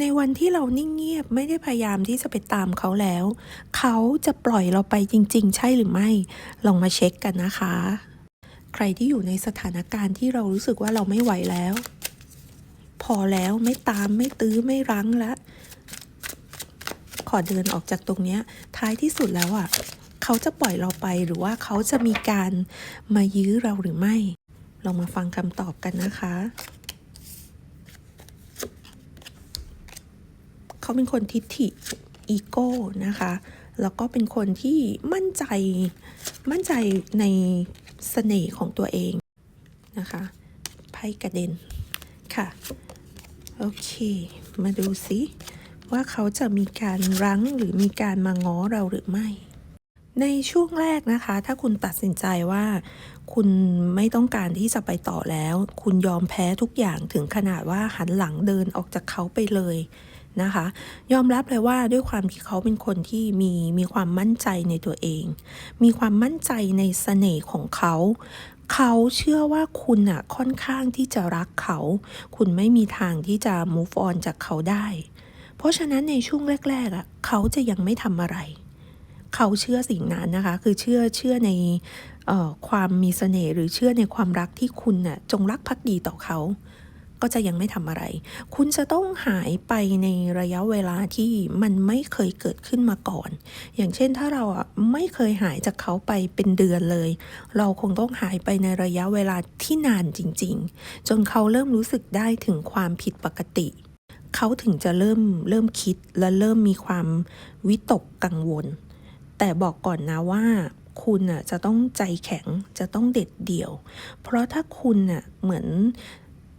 ในวันที่เรานิ่งเงียบไม่ได้พยายามที่จะไปตามเขาแล้ว เขาจะปล่อยเราไปจริง ๆ ใช่หรือไม่ ลองมาเช็คกันนะคะ ใครที่อยู่ในสถานการณ์ที่เรารู้สึกว่าเราไม่ไหวแล้ว พอแล้วไม่ตามไม่ตื้อไม่รั้งแล้วขอเดินออกจากตรงนี้ท้ายที่สุดแล้วอะ เขาจะปล่อยเราไปหรือว่าเขาจะมีการมายื้อเราหรือไม่ ลองมาฟังคำตอบกันนะคะ เขาเป็นคนทิฐิอีโก้นะคะ แล้วก็เป็นคนที่มั่นใจมั่นใจในเสน่ห์ของตัวเองนะคะไพ่กระเด็นค่ะ โอเค มาดูสิว่าเขาจะมีการรั้งหรือมีการมาง้อเราหรือไม่ ในช่วงแรกนะคะ ถ้าคุณตัดสินใจว่า คุณไม่ต้องการที่จะไปต่อแล้ว คุณยอมแพ้ทุกอย่างถึงขนาดว่าหันหลังเดินออกจากเขาไปเลย นะคะ ยอมรับเลยว่าด้วยความที่เขาเป็นคนที่มีมีความมั่นใจในตัวเอง มีความมั่นใจในเสน่ห์ของเขา เขาเชื่อว่าคุณอะค่อนข้างที่จะรักเขา คุณไม่มีทางที่จะ move on จากเขาได้ เพราะฉะนั้นในช่วงแรกๆอะเขาจะยังไม่ทำอะไร เขาเชื่อสิ่งนั้นนะคะ คือเชื่อเชื่อในออความมีเสน่ห์หรือเชื่อในความรักที่คุณน่ะจงรักภักดีต่อเขา ก็จะยังไม่ทำอะไร คุณจะต้องหายไปในระยะเวลาที่มันไม่เคยเกิดขึ้นมาก่อน อย่างเช่นถ้าเราอะไม่เคยหายจากเขาไปเป็นเดือนเลย เราคงต้องหายไปในระยะเวลาที่นานจริง ๆ จนเขาเริ่มรู้สึกได้ถึงความผิดปกติ เขาถึงจะเริ่มเริ่มคิดและเริ่มมีความวิตกกังวล แต่บอกก่อนนะว่าคุณน่ะจะต้องใจแข็งจะต้องเด็ดเดี่ยว เพราะถ้าคุณน่ะเหมือน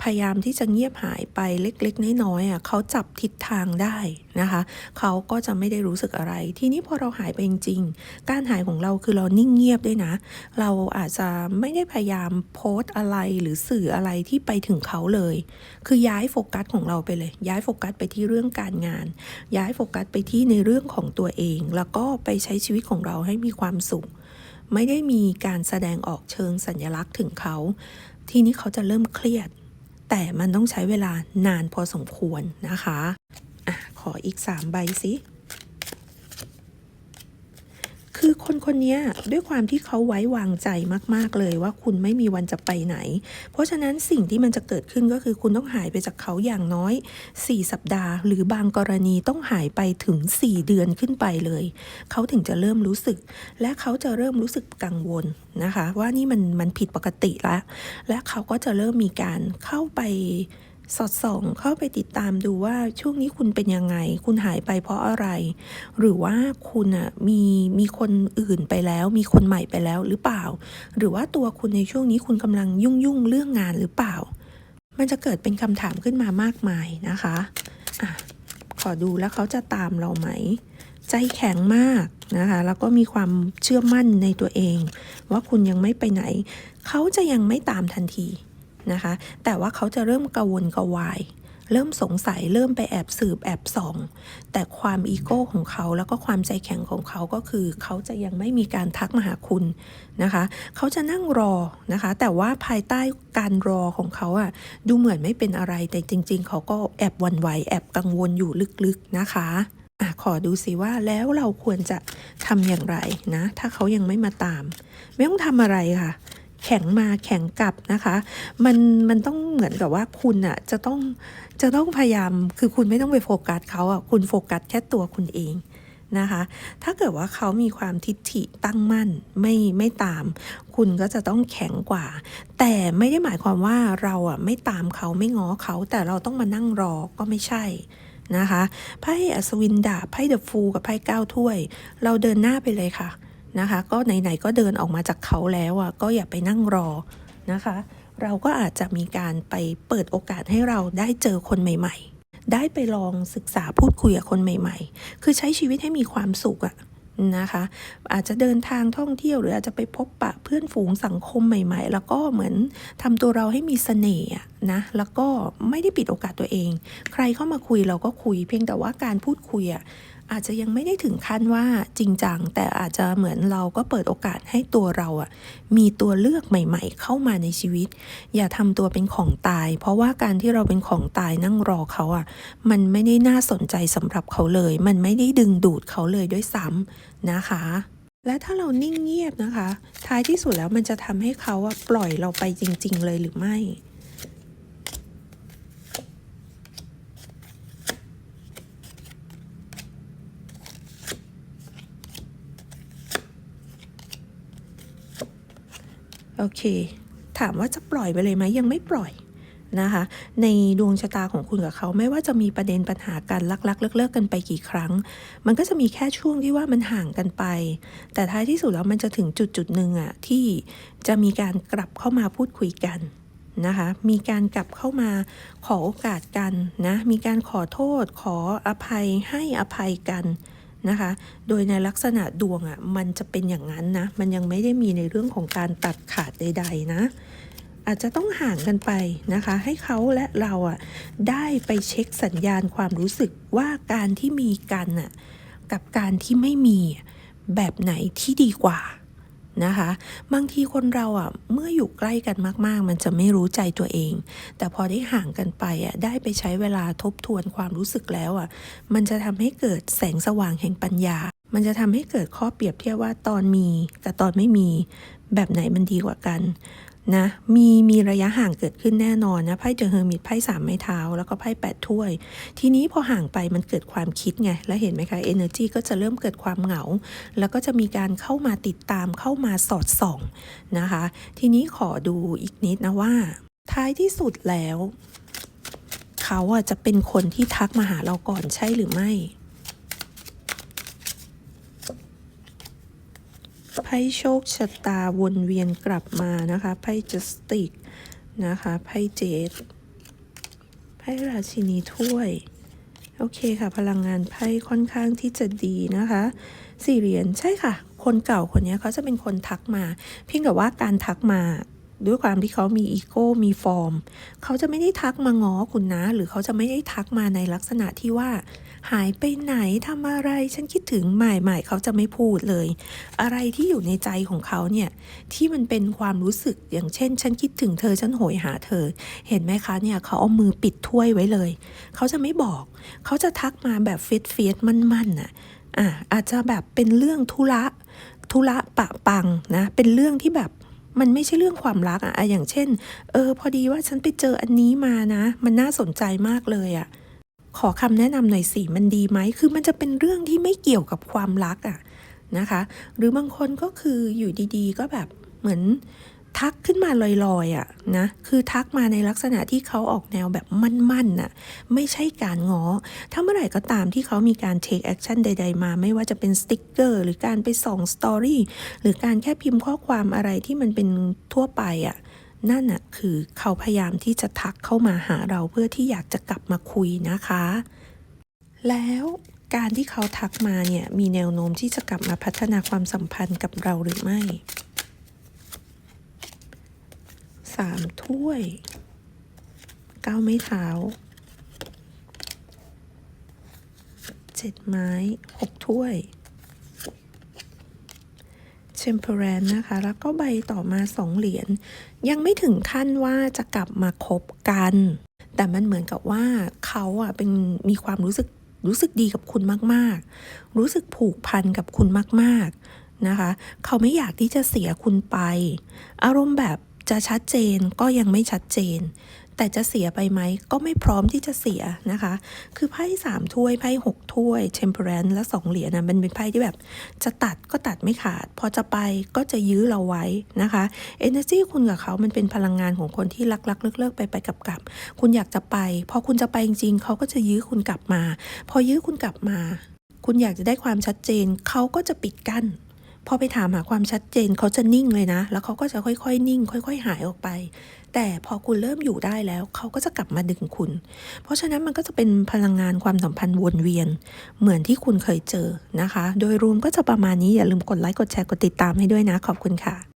พยายามที่จะเงียบหายไปเล็กๆ น้อยๆอะเขาจับทิศทางได้นะคะ เขาก็จะไม่ได้รู้สึกอะไร ทีนี้พอเราหายไปจริงๆ การหายของเราคือเรานิ่งเงียบด้วยนะ เราอาจจะไม่ได้พยายามโพสต์อะไรหรือสื่ออะไรที่ไปถึงเขาเลย คือย้ายโฟกัสของเราไปเลย ย้ายโฟกัสไปที่เรื่องการงาน ย้ายโฟกัสไปที่ในเรื่องของตัวเอง แล้วก็ไปใช้ชีวิตของเราให้มีความสุข ไม่ได้มีการแสดงออกเชิงสัญลักษณ์ถึงเขา ทีนี้เขาจะเริ่มเครียด แต่มันต้องใช้เวลานานพอสมควรนะคะอะขออีก 3 ใบสิ คือคนคนนี้ด้วยความที่เขาไว้วางใจมาก ๆ เลยว่าคุณไม่มีวันจะไปไหน เพราะฉะนั้นสิ่งที่มันจะเกิดขึ้นก็คือคุณต้องหายไปจากเขาอย่างน้อย 4 สัปดาห์ หรือบางกรณีต้องหายไปถึง 4 เดือนขึ้นไปเลย เขาถึงจะเริ่มรู้สึก และเขาจะเริ่มรู้สึกกังวลนะคะ ว่านี่มันมันผิดปกติแล้วและเขาก็จะเริ่มมีการเข้าไป สอดส่องเข้าไปติดตามดูว่าช่วงนี้คุณเป็นยังไง คุณหายไปเพราะอะไร หรือว่าคุณอะมีมีคนอื่นไปแล้ว มีคนใหม่ไปแล้วหรือเปล่า หรือว่าตัวคุณในช่วงนี้คุณกำลังยุ่งยุ่งเรื่องงานหรือเปล่า มันจะเกิดเป็นคำถามขึ้นมามากมายนะคะอะขอดูแล้วเขาจะตามเราไหม ใจแข็งมากนะคะ แล้วก็มีความเชื่อมั่นในตัวเอง ว่าคุณยังไม่ไปไหน เขาจะยังไม่ตามทันที นะคะ แต่ว่าเขาจะเริ่มกังวลกระวายเริ่มสงสัยเริ่มไปแอบสืบแอบส่อง แต่ความอีโก้ของเขาแล้วก็ความใจแข็งของเขาก็คือ เขาจะยังไม่มีการทักมาหาคุณนะคะ เขาจะนั่งรอนะคะ แต่ว่าภายใต้การรอของเขาอะดูเหมือนไม่เป็นอะไรแต่จริง ๆ เขาก็แอบวันไหวแอบกังวลอยู่ลึกๆนะคะอะขอดูสิว่าแล้วเราควรจะทำอย่างไรนะ ถ้าเขายังไม่มาตาม ไม่ต้องทำอะไรค่ะ แข็งมาแข็งกลับนะคะ มันมันต้องเหมือนกับว่าคุณอะจะต้องจะต้องพยายามคือคุณไม่ต้องไปโฟกัสเขาอะคุณโฟกัสแค่ตัวคุณเองนะคะ ถ้าเกิดว่าเขามีความทิฐิตั้งมั่นไม่ไม่ตาม คุณก็จะต้องแข็งกว่า แต่ไม่ได้หมายความว่าเราอะไม่ตามเขาไม่ง้อเขา แต่เราต้องมานั่งรอก็ไม่ใช่นะคะไพ่อัศวินดาบไพ่เดอะฟูกับไพ่เก้าถ้วย เราเดินหน้าไปเลยค่ะ นะคะ ก็ไหนๆก็เดินออกมาจากเขาแล้วอะก็อย่าไปนั่งรอนะคะ เราก็อาจจะมีการไปเปิดโอกาสให้เราได้เจอคนใหม่ ๆ ได้ไปลองศึกษาพูดคุยกับคนใหม่ ๆ คือใช้ชีวิตให้มีความสุขอะนะคะ อาจจะเดินทางท่องเที่ยวหรืออาจจะไปพบปะเพื่อนฝูงสังคมใหม่ ๆ แล้วก็เหมือนทำตัวเราให้มีเสน่ห์นะแล้วก็ไม่ได้ปิดโอกาสตัวเอง ใครเข้ามาคุยเราก็คุย เพียงแต่ว่าการพูดคุยอะ อาจจะยังไม่ได้ถึงขั้นว่าจริงจัง แต่อาจจะเหมือนเราก็เปิดโอกาสให้ตัวเราอะมีตัวเลือกใหม่ๆ เข้ามาในชีวิต อย่าทำตัวเป็นของตาย เพราะว่าการที่เราเป็นของตายนั่งรอเขาอะมันไม่ได้น่าสนใจสำหรับเขาเลย มันไม่ได้ดึงดูดเขาเลยด้วยซ้ำนะคะและถ้าเรานิ่งเงียบนะคะ ท้ายที่สุดแล้วมันจะทำให้เขาอะปล่อยเราไปจริง ๆ เลยหรือไม่ โอเค ถามว่าจะปล่อยไปเลยไหมยังไม่ปล่อยนะคะ ในดวงชะตาของคุณกับเขาไม่ว่าจะมีประเด็นปัญหากันลักๆ เลิกๆกันไปกี่ครั้ง มันก็จะมีแค่ช่วงที่ว่ามันห่างกันไป แต่ท้ายที่สุดแล้วมันจะถึงจุดจุดหนึ่งอะที่จะมีการกลับเข้ามาพูดคุยกันนะคะ มีการกลับเข้ามาขอโอกาสกันนะ มีการขอโทษ ขออภัยให้อภัยกัน นะคะ โดยในลักษณะดวงอะ่ะมันจะเป็นอย่างนั้นนะ มันยังไม่ได้มีในเรื่องของการตัดขาดใด ๆ นะ อาจจะต้องห่างกันไปนะคะ ให้เขาและเราอะได้ไปเช็คสัญญาณความรู้สึกว่าการที่มีกันอะกับการที่ไม่มีแบบไหนที่ดีกว่า นะคะ บางทีคนเราอะเมื่ออยู่ใกล้กันมาก ๆ มันจะไม่รู้ใจตัวเอง แต่พอได้ห่างกันไปอะได้ไปใช้เวลาทบทวนความรู้สึกแล้วอะมันจะทำให้เกิดแสงสว่างแห่งปัญญา มันจะทำให้เกิดข้อเปรียบเทียบว่าตอนมีกับตอนไม่มี แบบไหนมันดีกว่ากัน นะมีมีระยะห่างเกิดขึ้นแน่นอนนะไพ่เจอเฮอร์มิตไพ่สามไม้เท้า แล้วก็ไพ่แปดถ้วย ทีนี้พอห่างไปมันเกิดความคิดไง แล้วเห็นไหมคะ energy ก็จะเริ่มเกิดความเหงา แล้วก็จะมีการเข้ามาติดตามเข้ามาสอดส่องนะคะ ทีนี้ขอดูอีกนิดนะว่า ท้ายที่สุดแล้ว เขาอะจะเป็นคนที่ทักมาหาเราก่อนใช่หรือไม่ ไพ่โชคชะตาวนเวียนกลับมานะคะไพ่จัสติกนะคะไพ่เจดไพ่ราชินีถ้วย โอเคค่ะ พลังงานไพ่ค่อนข้างที่จะดีนะคะสี่เหรียญใช่ค่ะ คนเก่าคนนี้เขาจะเป็นคนทักมา เพียงแต่ว่าการทักมา ด้วยความที่เขามีอีโก้มีฟอร์ม เขาจะไม่ได้ทักมาง้อคุณนะ หรือเขาจะไม่ได้ทักมาในลักษณะที่ว่า หายไปไหนทำอะไร ฉันคิดถึงใหม่ๆเขาจะไม่พูดเลย อะไรที่อยู่ในใจของเขาเนี่ยที่มันเป็นความรู้สึกอย่างเช่น ฉันคิดถึงเธอฉันโหยหาเธอ เห็นไหมคะเนี่ยเขาเอามือปิดถ้วยไว้เลย เขาจะไม่บอก เขาจะทักมาแบบเฟียดเฟียดมั่นๆน่ะอะอาจจะแบบเป็นเรื่องธุระธุระปะปังนะเป็นเรื่องที่แบบ มันไม่ใช่เรื่องความรักอะอะอย่างเช่น เออ พอดีว่าฉันไปเจออันนี้มานะ มันน่าสนใจมากเลยอะขอคำแนะนำหน่อยสิมันดีไหม คือมันจะเป็นเรื่องที่ไม่เกี่ยวกับความรักอะนะคะ หรือบางคนก็คืออยู่ดีๆ ก็แบบเหมือน ทักขึ้นมาลอยๆอะนะคือทักมาในลักษณะที่เขาออกแนวแบบมั่นๆน่ะไม่ใช่การงอ ถ้าเมื่อไหร่ก็ตามที่เขามีการ take action ใด ๆ มา ไม่ว่าจะเป็นสติ๊กเกอร์หรือการไปส่องสตอรี่หรือการแค่พิมพ์ข้อความอะไรที่มันเป็นทั่วไปอะ่ะนั่นน่ะคือเขาพยายามที่จะทักเข้ามาหาเราเพื่อที่อยากจะกลับมาคุยนะคะ แล้วการที่เขาทักมาเนี่ยมีแนวโน้มที่จะกลับมาพัฒนาความสัมพันธ์กับเราหรือไม่ สามถ้วยเก้าไม้เท้าเจ็ดไม้หกถ้วย Temperance นนะคะ แล้วก็ใบต่อมาสองเหรียญยังไม่ถึงขั้นว่าจะกลับมาคบกัน แต่มันเหมือนกับว่าเขาอะเป็นมีความรู้สึกรู้สึกดีกับคุณมากๆ รู้สึกผูกพันกับคุณมากๆนะคะ เขาไม่อยากที่จะเสียคุณไป อารมณ์แบบ จะชัดเจนก็ยังไม่ชัดเจน แต่จะเสียไปไหมก็ไม่พร้อมที่จะเสียนะคะ คือไพ่สามถ้วยไพ่หกถ้วย temperance และสองเหรียญนะมันเป็นไพ่ที่แบบ จะตัดก็ตัดไม่ขาด พอจะไปก็จะยื้อเราไว้นะคะ energy คุณกับเขามันเป็นพลังงานของคนที่รักรักเลิกเลิกไปไปกับกับคุณอยากจะไป พอคุณจะไปจริงๆเขาก็จะยื้อคุณกลับมา พอยื้อคุณกลับมา คุณอยากจะได้ความชัดเจนเขาก็จะปิดกั้น พอไปถามหาความชัดเจนเขาจะนิ่งเลยนะ แล้วเขาก็จะค่อยๆ นิ่ง ค่อย ๆ หายออกไป แต่พอคุณเริ่มอยู่ได้แล้ว เขาก็จะกลับมาดึงคุณ เพราะฉะนั้นมันก็จะเป็นพลังงานความสัมพันธ์วนเวียน เหมือนที่คุณเคยเจอนะคะ โดยรวมก็จะประมาณนี้อย่าลืมกดไลค์กดแชร์กดติดตามให้ด้วยนะขอบคุณค่ะ